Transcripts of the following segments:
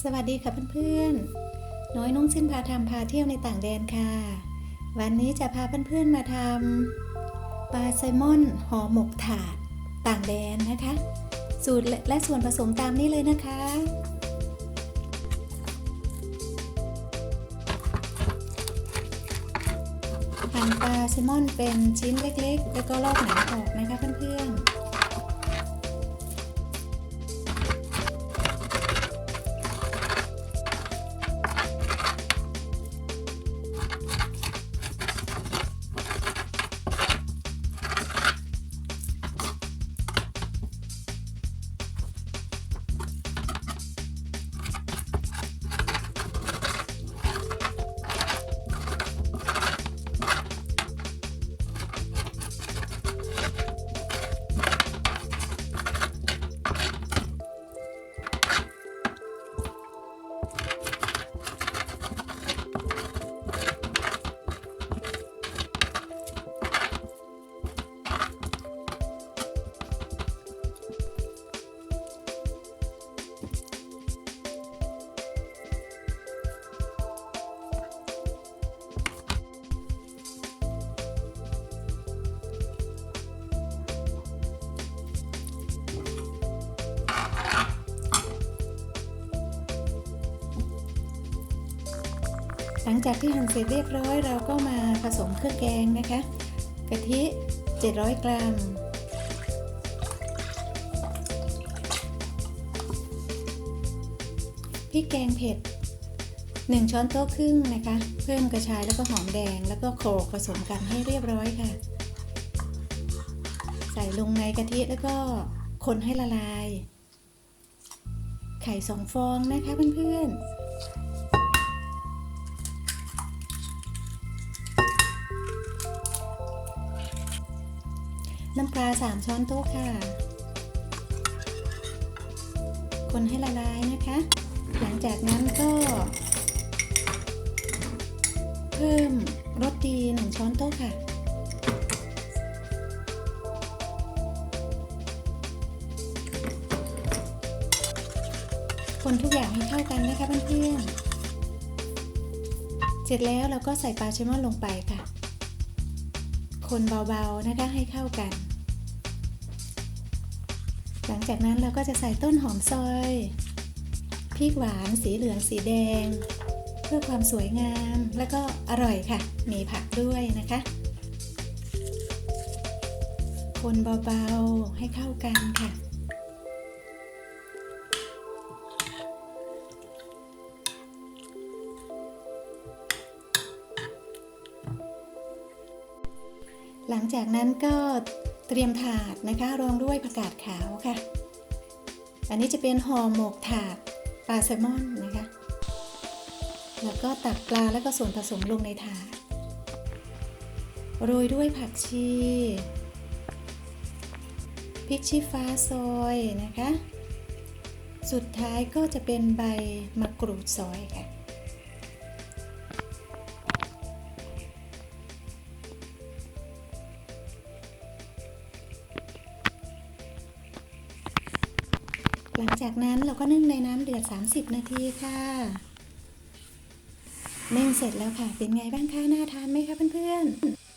สวัสดีค่ะเพื่อนๆ น้อยนุ่งสิ้นพาทำพาเที่ยวในต่างแดนค่ะ วันนี้จะพาเพื่อนๆมาทำปลาไซลมอนห่อหมกถาดต่างแดนนะคะ สูตรและส่วนผสมตามนี้เลยนะคะ หั่นปลาแซลมอนเป็นชิ้นเล็กๆ แล้วก็ลอกหนังออกนะคะเพื่อนๆ หลังจากที่หั่นเสร็จเรียบร้อยเราก็มาผสมเครื่องแกงนะคะกะทิ 700 กรัม พริกแกงเผ็ด 1 ช้อนโต๊ะครึ่งนะคะ เพิ่มกระชายแล้วก็หอมแดง แล้วก็โขลกผสมกันให้เรียบร้อยค่ะ ใส่ลงในกะทิแล้วก็คนให้ละลาย ไข่สองฟองนะคะเพื่อนๆ น้ำปลา 3 ช้อนโต๊ะค่ะ คนให้ละลายนะคะ หลังจากนั้นก็ เพิ่มรสดี1ช้อนโต๊ะค่ะคนทุกอย่างให้เข้ากันนะคะเพื่อนๆ เสร็จแล้วเราก็ใส่ปลาแซลมอนลงไปค่ะ คนเบาๆนะคะให้เข้ากัน หลังจากนั้นเราก็จะใส่ต้นหอมซอยพริกหวานสีเหลืองสีแดง เพื่อความสวยงามแล้วก็อร่อยค่ะ มีผักด้วยนะคะ คนเบาๆให้เข้ากันค่ะ หลังจากนั้นก็เตรียมถาดนะคะรองด้วยผักกาดขาวค่ะ อันนี้จะเป็นห่อหมกถาดปลาแซลมอนนะคะ แล้วก็ตักปลาแล้วก็ส่วนผสมลงในถาด โรยด้วยผักชี พริกชี้ฟ้าซอยนะคะ สุดท้ายก็จะเป็นใบมะกรูดซอยค่ะ ลังจากนั้นเราก็นึ่งในน้ำเดือด 30 นาทีค่ะนึ่งเสร็จแล้วค่ะ เป็นไงบ้างคะน่าทานไหมคะเพื่อน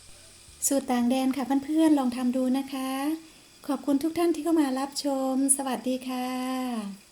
ๆ สูตรต่างแดนค่ะเพื่อนๆ ลองทำดูนะคะ ขอบคุณทุกท่านที่เข้ามารับชม สวัสดีค่ะ